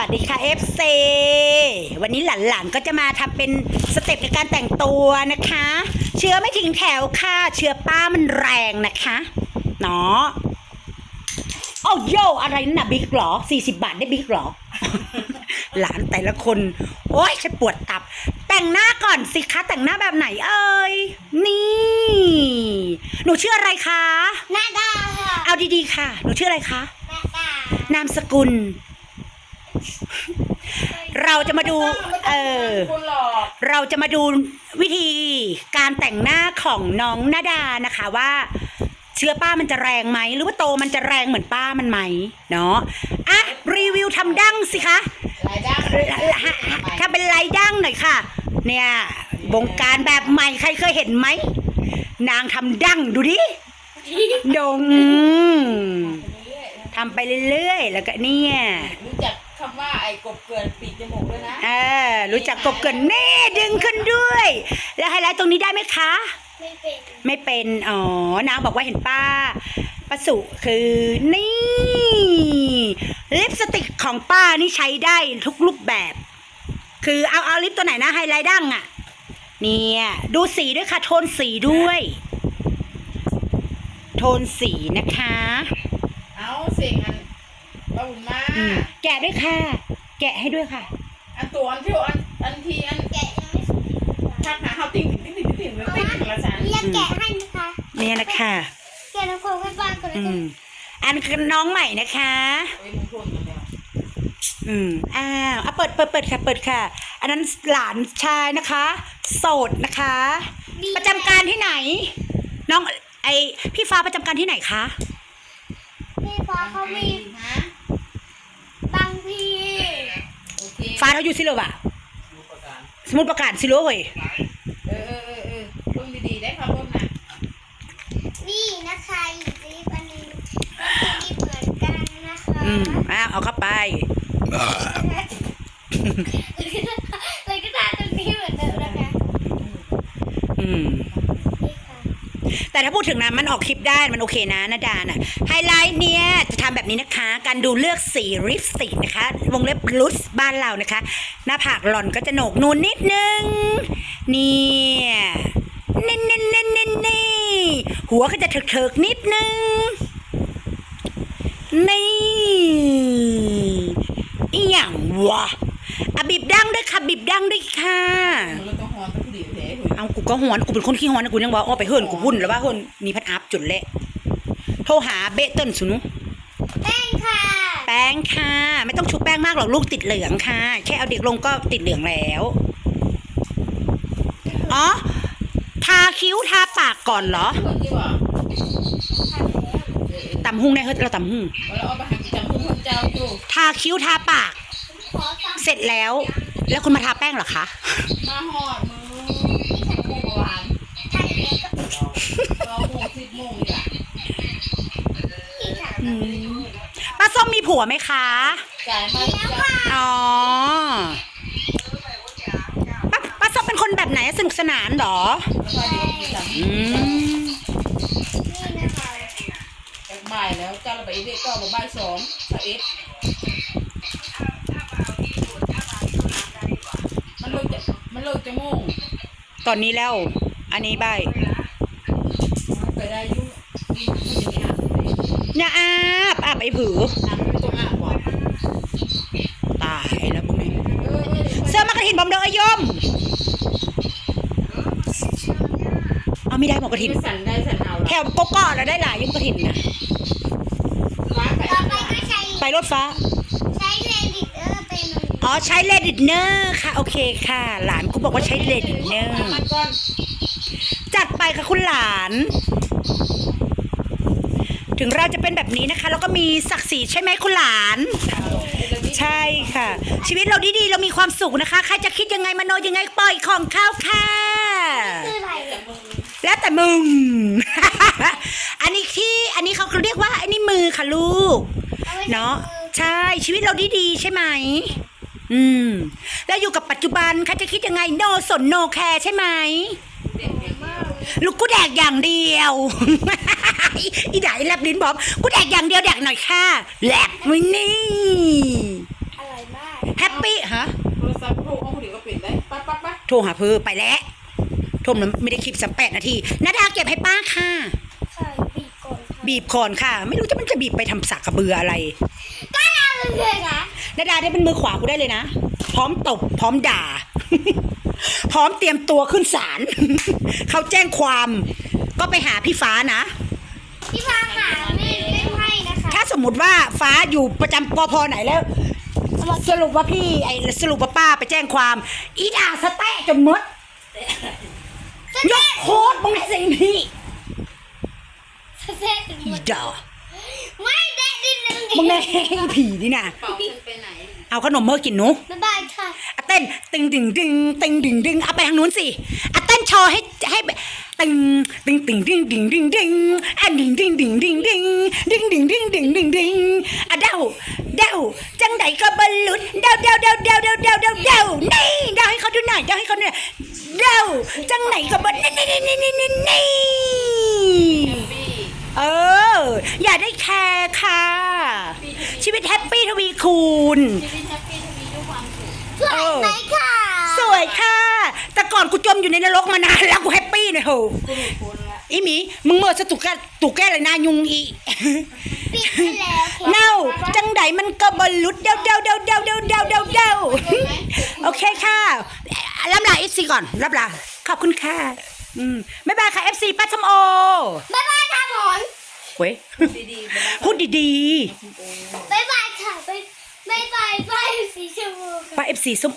วัสดีค่ะ FC วันนี้หลานๆก็จะมาทำเป็นสเต็ปในการแต่งตัวนะคะ เชื้อไม่ถึงแถวค่ะ เชื้อป้ามันแรงนะคะเนาะโอ้าโยอะไรนั่นน่ะบิ๊กเหรอ 40 บาทได้บิ๊กเหรอ หลานแต่ละคน โอ้ยฉันปวดตับ แต่งหน้าก่อนสิคะ แต่งหน้าแบบไหนเอ่ย นี่ หนูชื่ออะไรคะหน้าดาค่ะ เอาดีๆค่ะ หนูชื่ออะไรคะหน้าดานามสกุล เราจะมาดู เออคุณหลอกเราจะมาดูวิธีการแต่งหน้าของน้องนาดานะคะว่า เชื้อป้ามันจะแรงไหมหรือว่าโตมันจะแรงเหมือนป้ามันไหมเนาะอะรีวิวทำดั้งสิคะรายได้ถ้าเป็นลายดั้งหน่อยค่ะ เนี่ยบงการแบบใหม่ใครเคยเห็นไหมนางทำดั้งดูดิดงทำไปเรื่อยๆ แล้วก็เนี่ย ไอ้กบเกลือนปีกจมูกด้วยนะเออรู้จักกบเกินเน่ดึงขึ้นด้วย แล้วไฮไลท์ตรงนี้ได้ไหมคะ ไม่เป็นไม่เป็นอ๋อนางบอกว่าเห็นป้าป้าสุคือนี่ลิปสติกของป้านี่ใช้ได้ทุกรูปแบบ คือเอาเอาลิปตัวไหนนะไฮไลท์ดั้งอะ่ะ เนี่ย ดูสีด้วยค่ะ โทนสีด้วย โทนสีนะคะ เอาเสียงอันปาบุญมาอืมแกะด้วยค่ะ แกะให้ด้วยค่ะ อันตัวอันที่อันอันที่อันแกะยังไม่สุดทักหาเขาติ่งติ่งติ่งติ่งติ่งแล้วติ่งถึงละสันเรียกแกะให้นะคะเนี่ยนะคะแกะน้ำโคกให้บ้านก่อนเลยอืมอันคือน้องใหม่นะคะโอ้ยมึงพูดกันแล้วอืมอ้าวอะเปิดเปิดเปิดค่ะ เปิดค่ะ อันนั้นหลานชายนะคะ โสดนะคะ ประจำการที่ไหน น้องไอพี่ฟ้าประจำการที่ไหนคะพี่ฟ้าเขามี ฮะ บางพี่ โอ เขาอยู่ซิโลบะสมุดประกาศซิโลเว้ยเออเออเออเออเพิ่มดีๆได้ครับเพิ่มนะนี่นะคะอีกรีบอันนึงก็คือรีบเหมือนกันนะคะอืมอ้าเอาเข้าไป เลยก็ทานตรงนี้เหมือนเดิมนะคะ อืม แต่ถ้าพูดถึงนะมันออกคลิปได้มันโอเคนะนาดาน่ะไฮไลท์เนี่ยจะทำแบบนี้นะคะ การดูเลือกสีลิปสติกนะคะ วงเล็บลุสบ้านเรานะคะ หน้าผากหล่อนก็จะโหนกนูนนิดนึงเนี่ยเน่นเน่นเน่นเน่นนี่หัวก็จะเถิกๆนิดนึงนี่อีหยังวะ อะบีบดังด้วยค่ะบีบดังด้วยค่ะมันเราต้องหอนต้องดีเถอะเอากูก็หอนกูเป็นคนขี้หอนนะกูยังว่าอ้อไปเฮิรนกูหุ่นแล้วว่าเฮิรนนี่พัดอัพจุดเละโทรหาเบะเติ้ลสุนุแป้งค่ะ แป้งค่ะ ไม่ต้องชุบแป้งมากหรอกลูกติดเหลืองค่ะ แค่เอาเด็กลงก็ติดเหลืองแล้ว อ๋อ ทาคิ้วทาปากก่อนเหรอเพื่อนที่ว่าตำหุ่งได้เฮ้ยเราตำหุ่งเราเอาไปหักจำพุ่งคนเจ้าอยู่ ทาคิ้วทาปากขอสั่ง เสร็จแล้ว แล้วคุณมาทาแป้งเหรอคะ มาหอดมือโมงหวานทานอย่างนี้ก็เราโมงสิบโมงนี่แหละอีกค่ะอืมป้าส้มมีผัวไหมคะ จ่ายมาแล้วจ่าค่ะยอ๋อป้าป้าส้มเป็นคนแบบไหนสนุกสนานเหรอแล้วก็เดี๋ยวสั่งอืม นี่นะคะ จากบ่ายแล้วเจ้าเราไปเด็กก็บ่ายสองสเอฟมันเลิกจะมัน เลิกจะโมงตอนนี้แล้ว อันนี้ใบไปได้อยุ่งมันจะมีอาบเลยอย่าอาบอาบไอ้ผือ น้ำมันต้องอาบก่อนตายแล้วพวกนี้เออเออเสื้อมากระถินบอมเดอร์อยม เอาไม่ได้หมอกระถินไม่สั่นได้สั่นเอาแถวโกโก้แล้วได้หลายยุ่งกระถินนะฟ้าไก่ต่อไปก็ใช้ไปรถฟ้า ใช้เลดิเตอร์เป็น อ๋อ ใช้เลดิตเนอร์ค่ะ โอเคค่ะ หลานกูบอกว่าใช้เลดิตเนอร์มันก่อนจัดไปค่ะคุณหลาน ถึงเราจะเป็นแบบนี้นะคะ แล้วก็มีศักดิ์ศรีใช่ไหมคุณหลาน ใช่ค่ะ ชีวิตเราดีๆเรามีความสุขนะคะ ใครจะคิดยังไงมโนยังไงปล่อยของเข้าค่ะคืออะไรแต่มึงแล้วแต่มึง อันนี้ที่อันนี้เขาเรียกว่าอันนี้มือค่ะลูกเอาไว้เนาะใช่ชีวิตเราดีๆใช่ไหม อืม แล้วอยู่กับปัจจุบันใครจะคิดยังไงโนสนโนแคร์ใช่ไหมเด็กเด็กมากลูกกูแดกอย่างเดียว อีด่าอีแลบลิ้นบอกกูแดกอย่างเดียวแดกหน่อยค่ะแหลกไว้นี่อร่อยมากแฮปปี้ฮะโทรศัพท์โทรเอาคนเดียวก็ปิดได้ปั๊บปั๊บปั๊บโทรหาเพื่อไปแล้วโทรมันไม่ได้คลิปสัมแปดนาทีนาดาเก็บให้ป้าค่ะค่ะบีบก่อนค่ะ บีบก่อนค่ะ ไม่รู้จะมันจะบีบไปทำสักกระเบืออะไรก็ เอาเลยค่ะนาดาได้เป็นมือขวากูได้เลยนะ พร้อมตบพร้อมด่า พร้อมเตรียมตัวขึ้นศาลเขาแจ้งความก็ไปหาพี่ฟ้านะ พี่ฟ้าค่ะไม่เล่นไพ่นะคะ ถ้าสมมติว่าฟ้าอยู่ประจำปพไหนแล้ว สรุปว่าพี่ไอ้สรุปว่าป้าไปแจ้งความ อีด่าสแตะจนหมดยกโคตรมึงให้สิ่งนี้เซ็ตถึงหอีมดด่า ไม่ได้ดินนึงมึงไงผีนี่นะเป่าฉันไปไหน เอาขนมเมื่อกินหนูบ๊ายบายค่ะอะเต้นตึงดึงดึงตึงดึงดึงเอาไปทางนู้นสิอะเต้นโชว์ให้ให้ตึงตึงตึงดึงดึงดึงดึงอะดึงดึงดึงดึงดึงดึงดึงดึงดึงดึงดึงอะเดาเดาจังไหนก็บรรลุเดาเดาเดาเดาเดาเดาเดาเดานี่เดาให้เขาดูหน่อยเดาให้เขาดูหน่อยเดาจังไหนก็บรรลุนี่นี่นี่นี่นี่ แฮปปี้ เออ อย่า ได้แคร์ค่ะ ชีวิตแฮปปี้ทวีคูณ ชีวิตแฮปปี้ทวีด้วยความสุขสวยไหมค่ะ สวยค่ะ แต่ก่อนกูจมอยู่ในนรกมานานแล้วกูแฮปปี้เลยโหคุณคุณละอีหมี มึงเมื่อสตุกแกตุกแกเลยนายุงอีปิดไปแล้วค่ะเน่าจังไดมันก็บอลลุดเดาเดาเดาเดาเดาเดาเดาเดาโอเคค่ะรับลาเอฟซีก่อนรับลาขอบคุณค่ะ อืมบ๊ายบายค่ะเอฟซีป้าชมโอบ๊ายบายค่ะหมอน เว้ยดีๆไปนะพูดดีบ๊ายบายค่ะบ๊ายบายบายสีชมพูๆป้าเอฟซีส้มโอ